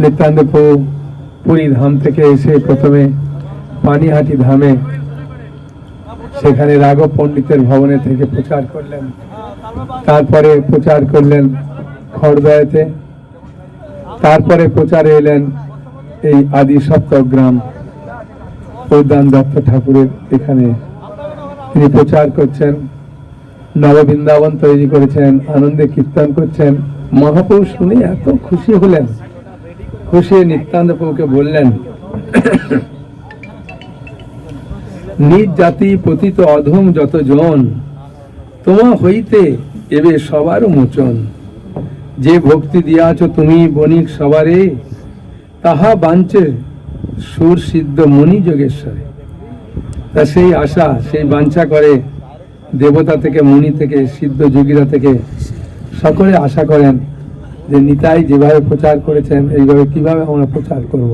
নিত্যানন্দ প্রভু পুরী ধাম থেকে এসে প্রথমে পানিহাটি ধামে সেখানে রাঘব পণ্ডিতের ভবনে থেকে প্রচার করলেন। তারপরে প্রচার করলেন খড়দয়াতে। তারপরে প্রচারে এলেন এই আদি সপ্তগ্রাম উদ্যান দত্ত ঠাকুরের এখানে তিনি প্রচার করছেন, নববৃন্দাবন তৈরি করেছেন, আনন্দে কীর্তন করছেন। মহাপুরুষ শুনে এত খুশি হলেন। খুশি নিত্যান্ত প্রভুকে বললেন, নিজ জাতি পতিত অধম যত জন তোমা হইতে এবে সবার মোচন। যে ভক্তি দিয়াছ তুমি বণিক সবারে, তাহা বাঞ্চে সুর সিদ্ধ মণি যোগেশ্বরে। তা সেই আশা, সেই বাঞ্ছা করে দেবতা থেকে মুনি থেকে, সিদ্ধ যোগীরা থেকে সকলে আশা করেন যে নিতাই যেভাবে প্রচার করেছেন, এইভাবে কীভাবে আমরা প্রচার করব?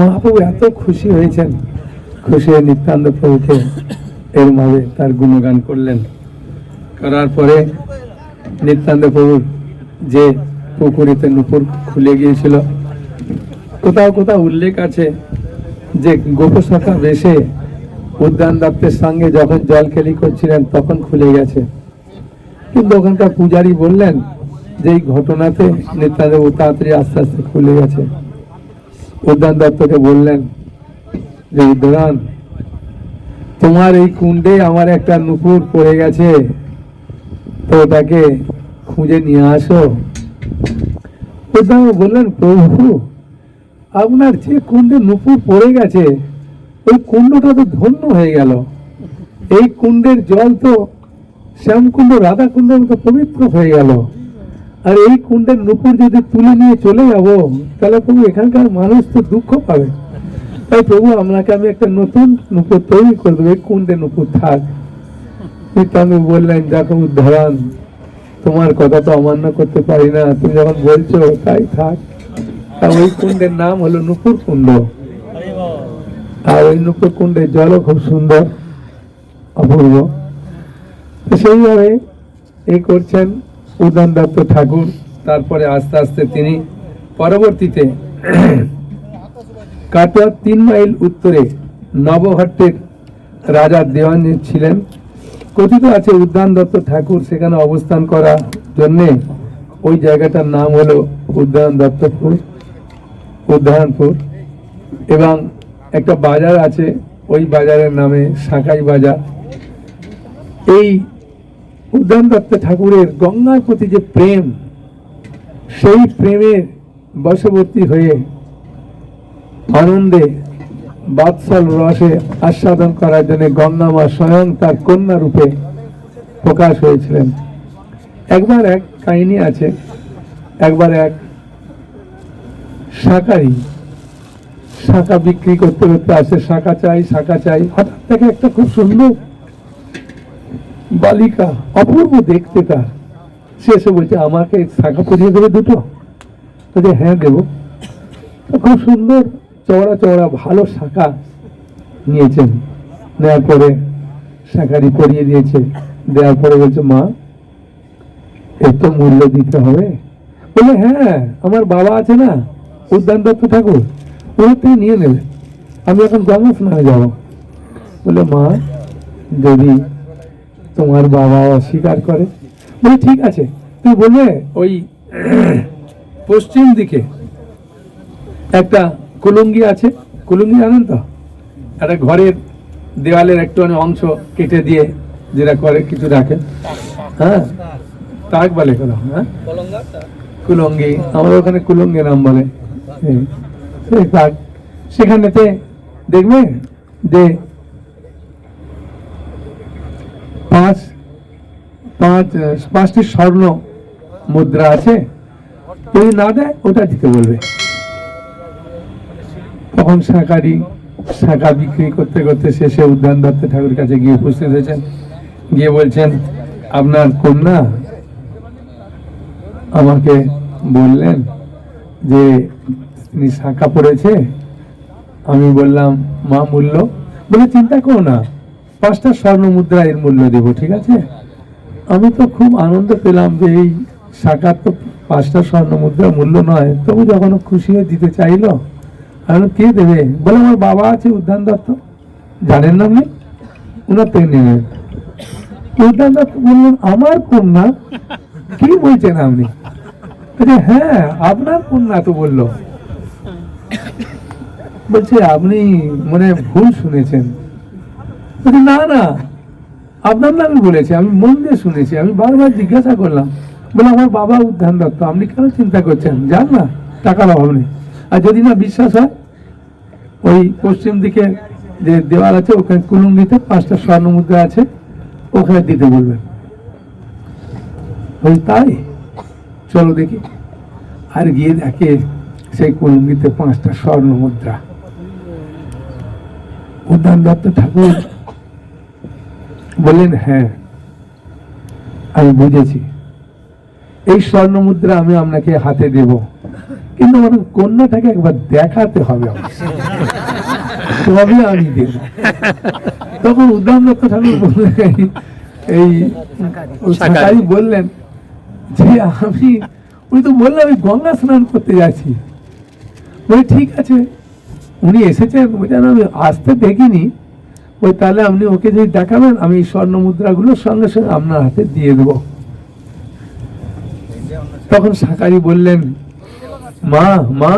মহাপ্রভু এত খুশি হয়েছেন। খুশি হয়ে নিত্যানন্দ প্রভুকে এর ভাবে তার গুণগান করলেন। করার পরে নিত্যানন্দ প্রভুর যে পুকুরিতে নুপুর খুলে গিয়েছিল। কোথাও কোথাও উল্লেখ আছে যে গোপশাখা বেশে উদ্যান দত্তের সঙ্গে যখন জল খেলি করছিলেন তখন খুলে গেছে। কিন্তু ওখানকার পূজারী বললেন যে এই ঘটনাতে প্রভু তাড়াতাড়ি আস্তে আস্তে খুলে গেছে। উদ্যান দত্তকে বললেন যে, উদ্যান, তোমার এই কুণ্ডে আমার একটা নুপুর পড়ে গেছে। তো ওটাকে খুঁজে নিয়ে আসো। উদ্যান বললেন, প্রভু, আপনার যে কুণ্ডে নুপুর পড়ে গেছে, ওই কুণ্ডটা তো ধন্য হয়ে গেল। এই কুণ্ডের জল তো শ্যামকুণ্ড রাধা কুণ্ডের মতো পবিত্র হয়ে গেল। আর এই কুণ্ডের নুপুর যদি তুলে নিয়ে চলে যাব, তাহলে প্রভু এখানকার মানুষ তো দুঃখ পাবে। তাই প্রভু, আপনাকে আমি একটা নতুন নুপুর তৈরি করে দেবো, এই কুণ্ডে নুপুর থাক। নিত্যানন্দ বললেন, দেখো উদ্ধারণ তোমার কথা তো অমান্য করতে পারি না। তুমি যখন বলছো, তাই থাক। ওই কুণ্ডের নাম হলো নুপুর কুণ্ড। আর ওই নুপুর কুণ্ডের জলও খুব সুন্দর, অপূর্ব। সেইভাবে এই করছেন উদয়ন দত্ত ঠাকুর। তারপরে আস্তে আস্তে তিনি পরবর্তীতে কাটোয়ার তিন মাইল উত্তরে নবহট্টের রাজা দেওয়ান ছিলেন। কথিত আছে উদ্যান দত্ত ঠাকুর সেখানে অবস্থান করার জন্যে ওই জায়গাটার নাম হলো উদ্যান দত্তপুর, উদ্যানপুর। এবং একটা বাজার আছে, ওই বাজারের নামে সাকাই বাজার। এই উদ্যান দত্ত ঠাকুরের গঙ্গার প্রতি যে প্রেম, সেই প্রেমের বশবর্তী হয়ে আনন্দে বাৎসল রসে আস্বাদন করার জন্য গঙ্গা স্বয়ং তার কন্যা রূপে প্রকাশ হয়েছিলেন। একবার এক কাহিনী আছে, একবার এক শাকারি শাখা বিক্রি করতে করতে আসে, শাখা চাই শাখা চাই, হঠাৎ থেকে একটা খুব সুন্দর বালিকা অপূর্ব দেখতে তার। সে এসে বলছে, আমাকে শাখা পরিয়ে দেবে দুটো? বলছে হ্যাঁ দেবো। খুব সুন্দর চওড়া চওড়া ভালো শাখা নিয়েছেন। নেওয়ার পরে শাখারি পরিয়ে দিয়েছে। দেওয়ার পরে বলছে, মা এর তো মূল্য দিতে হবে? বলে হ্যাঁ আমার বাবা আছে না, উদ্যান দত্ত ঠাকুর ওর থেকে নিয়ে নেবে। আমি এখন গঙ্গা স্নানে যাব। বলে মা, যদি তোমার বাবা অস্বীকার করে? বলে ঠিক আছে। তুই বলবে ওই পশ্চিম দিকে একটা কুলুঙ্গি আছে? কুলুঙ্গি জানেন তো? একটা ঘরের দেওয়ালের একটু অংশ কেটে দিয়ে যেটা করে কিছু রাখে হ্যাঁ? তাক বলে কোনো হ্যাঁ? কুলঙ্গি আমাদের ওখানে কুলঙ্গি নাম বলে। তাক, সেখানেতে দেখবে যে পাঁচ পাঁচ, পাঁচটি স্বর্ণ মুদ্রা আছে। যদি না দেয়, ওটা দিতে বলবে। তখন শাঁখারি, শাঁখা বিক্রি করতে করতে শেষে উদ্যান দত্ত ঠাকুরের কাছে গিয়ে উপস্থিত হয়েছেন। গিয়ে বলছেন, আপনার কন্যা আমাকে বললেন যে, তিনি শাঁখা পড়েছে? আমি বললাম, মা মূল্য? বলে, চিন্তা করো না, পাঁচটা স্বর্ণ মুদ্রা এর মূল্য দেবো, ঠিক আছে? আমি তো খুব আনন্দ পেলাম যে এই শাখার তো পাঁচটা স্বর্ণ মুদ্রা মূল্য নয়, তবু যখন খুশি হয়ে দিতে চাইলো আমি কে দেবে? বলে আমার বাবা আছে উদ্যান দত্ত। জানেন না আপনি? ওনার থেকে নেবেন উদ্যান দত্ত বললেন, আমার কন্যা? কি বলছেন আপনি? হ্যাঁ আপনার কন্যা তো বলল। বলছে, আপনি মানে ভুল শুনেছেন। না না, আপনার নামে বলেছে, আমি মন দিয়ে শুনেছি, আমি বারবার জিজ্ঞাসা করলাম। বলে, আমার বাবা উদ্যান দত্ত, আপনি কেন চিন্তা করছেন? যান না, টাকার অভাব নেই। আর যদি না বিশ্বাস হয়, ওই পশ্চিম দিকে যে দেওয়াল আছে, ওখানে কুলুঙ্গিতে পাঁচটা স্বর্ণ মুদ্রা আছে, ওখানে দিতে বলবেন। ওই তাই? চলো দেখি। আর গিয়ে দেখে সেই কুলুঙ্গিতে পাঁচটা স্বর্ণ মুদ্রা। উদ্যান দত্ত ঠাকুর বললেন হ্যাঁ আমি বুঝেছি। এই স্বর্ণ মুদ্রা আমি আপনাকে হাতে দেব। কিন্তু আমার কন্যাটাকে একবার দেখাতে হবে তবে আমি দেব। তখন উদ্যান দত্ত ঠাকুর বললেন এই- সাকারি বললেন যে আমি উনি তো বললেন আমি গঙ্গা স্নান করতে যাচ্ছি। বলে ঠিক আছে। উনি এসেছেন বলছেন আমি আসতে দেখিনি। ওই তাহলে আপনি ওকে যদি দেখাবেন আমি স্বর্ণ মুদ্রাগুলোর সঙ্গে সঙ্গে আপনার হাতে দিয়ে দেবো। তখন সাকারি বললেন মা মা।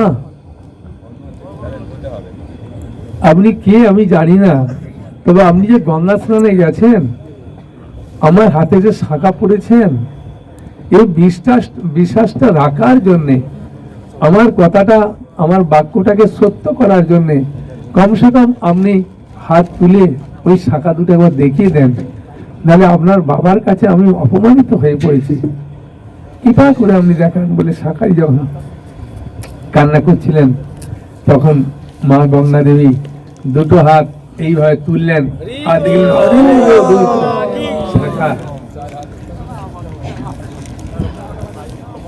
আপনি কে আমি জানি না। তবে আপনি যে গঙ্গা স্নানে গেছেন, আমার হাতে যে শাখা পড়েছেন, এই বিশ্বাস বিশ্বাসটা রাখার জন্যে, আমার কথাটা, আমার বাক্যটাকে সত্য করার জন্যে, কমসে কম আপনি হাত তুলে ওই শাখা দুটো একবার দেখিয়ে দেন। নাহলে আপনার বাবার কাছে আমি অপমানিত হয়ে পড়েছি। কৃপা করে আপনি দেখান বলে শাখাই যখন কান্না করছিলেন তখন মা গঙ্গা দেবী দুটো হাত এইভাবে তুললেন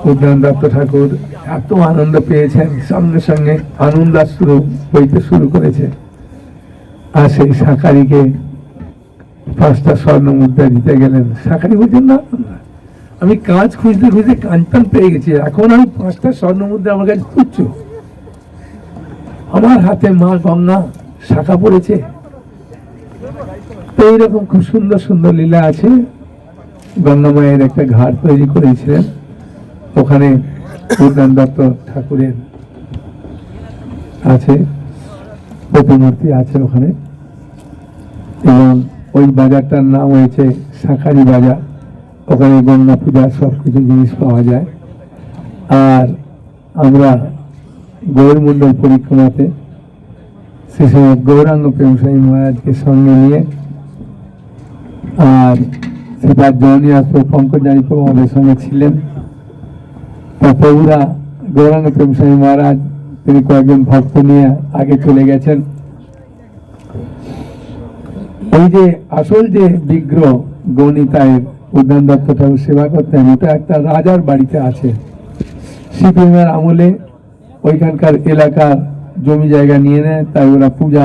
উদ্যান দত্ত ঠাকুর এত আনন্দ পেয়েছেন সঙ্গে সঙ্গে আনন্দাশ্রু বইতে শুরু করেছে আর সেই শাকারিকে পাঁচটা স্বর্ণ মুদ্রা দিতে গেলেন শাকারি বলছেন না, আমি কাজ খুঁজতে খুঁজতে কাঞ্চন পেয়ে গেছি। এখন আমি পাঁচটা স্বর্ণ মুদ্রা আমার কাছে তুচ্ছ। আমার হাতে মা গঙ্গা শাখা পড়েছে। তো এইরকম খুব সুন্দর সুন্দর লীলা আছে। গঙ্গা মায়ের একটা ঘাট তৈরি করেছিলেন। ওখানে উদ্যান দত্ত ঠাকুরের আছে, প্রতিমূর্তি আছে ওখানে। এবং ওই বাজারটার নাম হয়েছে শাঁখারি বাজার। ওখানে গঙ্গা পূজার সব কিছু জিনিস পাওয়া যায়। আর আমরা গৌরমণ্ডল পরিক্রমাতে সময় গৌরাঙ্গ প্রেমসাই মহারাজকে সঙ্গে নিয়ে আর সেটা জনি আসবে পঙ্কজ জানি প্রভু আমাদের সঙ্গে ছিলেন। তা প্রভুরা গৌরাঙ্গ প্রেমসাই মহারাজ, তিনি কয়েকজন ভক্ত নিয়ে আগে চলে গেছেন। ওই যে আসল যে বিগ্রহ গণিতায়ের উদ্যান দত্ত ঠাকুর সেবা করতেন ওটা একটা রাজার বাড়িতে আছে। সিপিএমের আমলে ওইখানকার এলাকার জমি জায়গা নিয়ে নেয়, তাই ওরা পূজা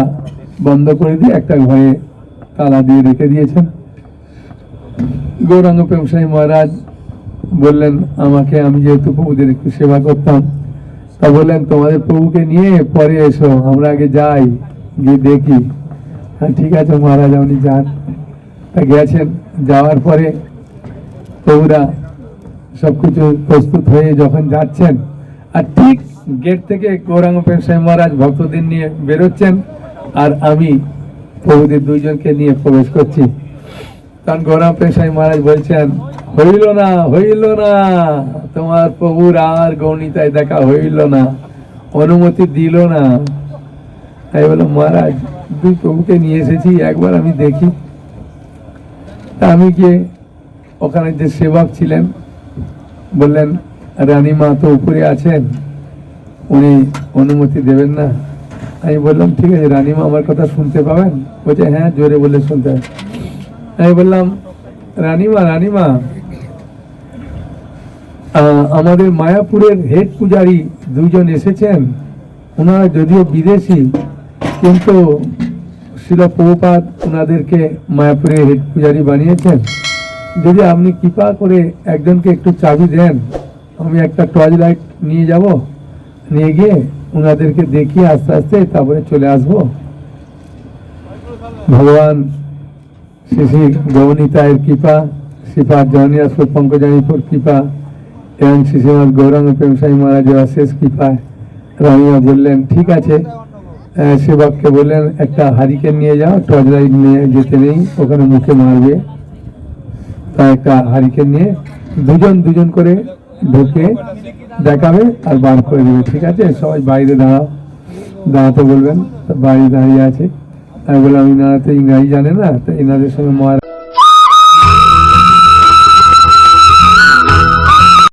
বন্ধ করে দিয়ে একটা ঘরে তালা দিয়ে রেখে দিয়েছেন। গৌরাঙ্গ প্রেমসাই মহারাজ বললেন, আমাকে, আমি যেহেতু প্রভুদের একটু সেবা করতাম, তা বললেন, তোমাদের প্রভুকে নিয়ে পরে এসো, আমরা আগে যাই, গিয়ে দেখি। হ্যাঁ ঠিক আছে মহারাজ, আপনি যান। তা গেছেন। যাওয়ার পরে প্রভুরা সবকিছু প্রস্তুত হয়ে যখন যাচ্ছেন, আর ঠিক গেট থেকে গৌরাঙ্গ পেশাই মহারাজ ভক্তদের নিয়ে বেরোচ্ছেন, আর আমি প্রভুদের দুইজনকে নিয়ে প্রবেশ করছি। কারণ গৌরাঙ্গ পেশাই মহারাজ বলছেন, হইল না হইল না, তোমার প্রভুর আর গৌণিতায় দেখা হইল না, অনুমতি দিল না। তাই বলো, মহারাজ, দুই প্রভুকে নিয়ে এসেছি, একবার আমি দেখি। তা আমি গিয়ে ওখানে যে সেবক ছিলেন, বললেন, রানীমা তো উপরে আছেন, উনি অনুমতি দেবেন না। আমি বললাম, ঠিক আছে, রানীমা আমার কথা শুনতে পাবেন? বলছে হ্যাঁ জোরে বলে শুনতে আমি বললাম, রানীমা রানীমা আমাদের মায়াপুরের হেড পূজারী দুইজন এসেছেন ওনারা যদিও বিদেশি, কিন্তু শিল প্রভুপাত ওনাদেরকে মায়াপুরের হেড পূজারি বানিয়েছেন। যদি আপনি কৃপা করে একজনকে একটু চাবি দেন, আমি একটা টর্চ লাইট নিয়ে যাব। নিয়ে গিয়ে ওনাদেরকে দেখিয়ে আস্তে আস্তে তারপরে চলে আসব। ভগবান শ্রী শ্রী গৌনিতায়ের কৃপা, শ্রীপাদ জয়নিয়াসপুর পঙ্কজানীপুর কৃপা, এবং শ্রী শ্রীমদ গৌরাঙ্গ প্রেমসাই মহারাজের অশেষ কৃপায় রামিয়া বললেন, ঠিক আছে। সেবককে বললেন, একটা হারিকেন নিয়ে যাও টর্চ লাইট নিয়ে যেতে নেই, ওখানে মুখে মারবে। তা একটা হারিকেন নিয়ে দুজন দুজন করে ঢুকে দেখাবে, আর বার করে দেবে। ঠিক আছে? সবাই বাইরে দাঁড়াও। দাঁড়াতে বলবেন, বাইরে দাঁড়িয়ে আছে। আমি বললাম, ইনারা তো ইংরাজি জানে না, তো এনাদের সঙ্গে মহারাজ